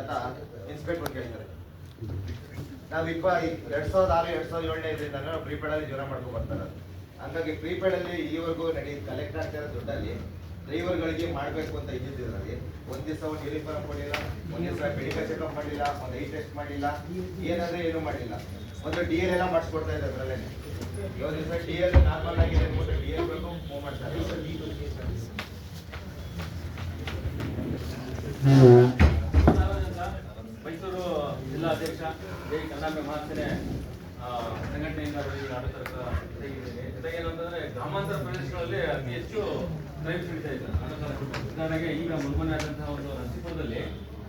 ಅಂತ ಇನ್ಸ್ಪೆಕ್ಟರ್ ನಾವು ಇಪ್ಪ ಎರಡ್ ಸಾವಿರದ ಆರು, ಎರಡ್ ಸಾವಿರದ ಏಳನೇ ಇದರಿಂದ ಪ್ರೀಪೇಡ್ ಅಲ್ಲಿ ಜೀವನ ಮಾಡ್ಕೊಂಡು ಬರ್ತಾರೆ. ಹಂಗಾಗಿ ಪ್ರೀಪೇಡ್ ಅಲ್ಲಿ ಈವರೆಗೂ ನಡೀತು ಕಲೆಕ್ಟ್ ಆಗ್ತಾ ಇರೋ ದುಡ್ಡಲ್ಲಿ ಡ್ರೈವರ್ಗಳಿಗೆ ಮಾಡಬೇಕು ಅಂತ ಇದ್ದಿದ್ರಲ್ಲಿ ಒಂದ್ ದಿವಸ ಒಂದು ಯೂನಿಫಾರ್ಮ್ ಕೊಡಲಿಲ್ಲ, ಒಂದ್ ದಿವಸ ಮೆಡಿಕಲ್ ಚೆಕಪ್ ಮಾಡಿಲ್ಲ ಒಂದು ಐ ಟೆಸ್ಟ್ ಮಾಡಿಲ್ಲ ಏನಾದ್ರೆ ಏನು ಮಾಡಿಲ್ಲ ಒಂದು ಡಿ ಎಲ್ ಎಲ್ಲ ಮಾಡಿಸ್ಕೊಡ್ತಾ ಇದ್ದಾರೆ ಅದರಲ್ಲೇ ಯಾವ ದಿವಸ ಡಿ ಎಲ್ ನಾರ್ಮಲ್ ಆಗಿದೆ ಡಿ ಎಲ್ ಬೇಕು ಮೂವ್ ಮಾಡ್ತಾರೆ. ಜಿಲ್ಲಾ ಅಧ್ಯಕ್ಷ ಜೈ ಕನ್ನಡ ಆ, ಸಂಘಟನೆಯಿಂದ ಜೊತೆಗೆ ಏನಂತಂದ್ರೆ ಗ್ರಾಮಾಂತರ ಪ್ರದೇಶಗಳಲ್ಲಿ ಅತಿ ಹೆಚ್ಚು ಕ್ರೈಮ್ಸ್ ನಡೀತಾ ಇದೆ. ಉದಾಹರಣೆಗೆ ಈಗ ಮುಲ್ಮನೆ ಆದಂತಹ ಒಂದು ನರಸೀಪುರದಲ್ಲಿ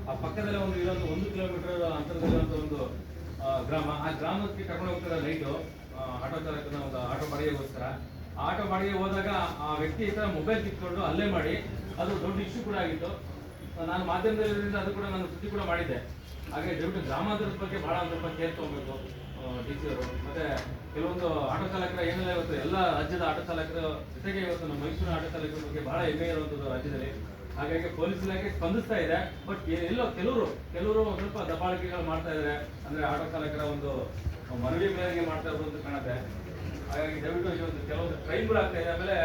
ಆ ಪಕ್ಕದಲ್ಲೇ ಒಂದು ಇರೋದು ಒಂದು ಕಿಲೋಮೀಟರ್ ಅಂತರದಲ್ಲಿರುವಂಥ ಒಂದು ಗ್ರಾಮ. ಆ ಗ್ರಾಮಕ್ಕೆ ಕರ್ಕೊಂಡು ಹೋಗ್ತಾರೆ ಲೈಟು ಆಟೋ ಚಾಲಕನ ಒಂದು ಆಟೋ ಬಾಡಿಗೆಗೋಸ್ಕರ. ಆಟೋ ಬಾಡಿಗೆ ಹೋದಾಗ ಆ ವ್ಯಕ್ತಿ ಈ ಥರ ಮೊಬೈಲ್ ಕಿತ್ಕೊಂಡು ಅಲ್ಲೇ ಮಾಡಿ ಅದು ದೊಡ್ಡ ಇಶ್ಯೂ ಕೂಡ ಆಗಿತ್ತು. ನಾನು ಮಾಧ್ಯಮದಲ್ಲಿ ಅದು ಕೂಡ ನಾನು ಸುದ್ದಿ ಕೂಡ ಮಾಡಿದ್ದೆ. ಹಾಗೆ ದಯವಿಟ್ಟು ಗ್ರಾಮಾಂತರದ ಬಗ್ಗೆ ಬಹಳ ಅದ್ರ ಬಗ್ಗೆ ಕೇರ್ ತಗೋಬೇಕು ಡಿ ಸಿ ಅವರು. ಮತ್ತೆ ಕೆಲವೊಂದು ಆಟೋ ಚಾಲಕರ ಏನೆಲ್ಲ ಇವತ್ತು, ಎಲ್ಲ ರಾಜ್ಯದ ಆಟೋ ಚಾಲಕರ, ಜೊತೆಗೆ ಇವತ್ತು ನಮ್ಮ ಮೈಸೂರಿನ ಆಟೋ ಚಾಲಕರ ಬಗ್ಗೆ ಬಹಳ ಹೆಮ್ಮೆ ಇರುವಂಥದ್ದು ರಾಜ್ಯದಲ್ಲಿ. ಹಾಗಾಗಿ ಪೊಲೀಸ್ ಇಲಾಖೆ ಸ್ಪಂದಿಸ್ತಾ ಇದೆ. ಬಟ್ ಎಲ್ಲೋ ಕೆಲವರು ಕೆಲವರು ಸ್ವಲ್ಪ ದಬ್ಬಾಳಿಕೆಗಳು ಮಾಡ್ತಾ ಇದ್ದಾರೆ ಅಂದ್ರೆ ಆಟೋ ಚಾಲಕರ ಒಂದು ಮನವಿ ಮೇರೆಗೆ ಮಾಡ್ತಾ ಇರೋದು ಅಂತ ಕಾಣುತ್ತೆ. ಹಾಗಾಗಿ ದಯವಿಟ್ಟು ಇವತ್ತು ಕೆಲವೊಂದು ಕ್ರೈಮ್ಗಳು ಆಗ್ತಾ ಇದೆ. ಆಮೇಲೆ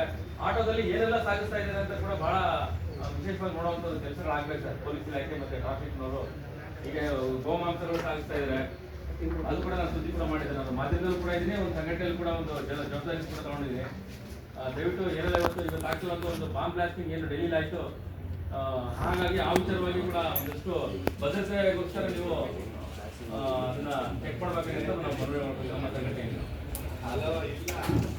ಆಟೋದಲ್ಲಿ ಏನೆಲ್ಲ ಸಾಗಿಸ್ತಾ ಇದ್ದಾರೆ ಅಂತ ಕೂಡ ಬಹಳ ವಿಶೇಷವಾಗಿ ನೋಡುವಂತ ಕೆಲಸಗಳು ಆಗ್ಬೇಕು ಸರ್. ಪೊಲೀಸ್ ಇಲಾಖೆ ಮತ್ತೆ ಟ್ರಾಫಿಕ್ನವರು ಈಗ ಗೋಮಾಂಸಗಳು ಸಾಗಿಸ್ತಾ ಇದ್ದಾರೆ ಅದು ಕೂಡ ನಾನು ಸುದ್ದಿ ಕೂಡ ಮಾಡಿದ್ದೆ. ನಾನು ಮಾಧ್ಯಮದಲ್ಲೂ ಕೂಡ ಇದ್ದೀನಿ. ಒಂದು ಸಂಘಟನೆಯಲ್ಲಿ ಕೂಡ ಒಂದು ಜವಾಬ್ದಾರಿ ಕೂಡ ತಗೊಂಡಿದ್ದೀನಿ. ದಯವಿಟ್ಟು ಏನೆಲ್ಲ ಇವತ್ತು ಇವತ್ತು ಆಗ್ತಿರುವಂತ ಒಂದು ಬಾಂಬ್ ಬ್ಲಾಸ್ಟಿಂಗ್ ಏನು ಡೆಲ್ಲಿ ಆಯಿತು ಹಾಗಾಗಿ ಆ ವಿಚಾರವಾಗಿ ಕೂಡ ಒಂದಷ್ಟು ಭದ್ರತೆಗೋಸ್ಕರ ನೀವು ಅದನ್ನ ಚೆಕ್ ಮಾಡಬೇಕಾಗಿತ್ತು ನಾವು ಮನವಿ ಮಾಡ್ತೀವಿ ನಮ್ಮ ಸಂಘಟನೆಯಿಂದ.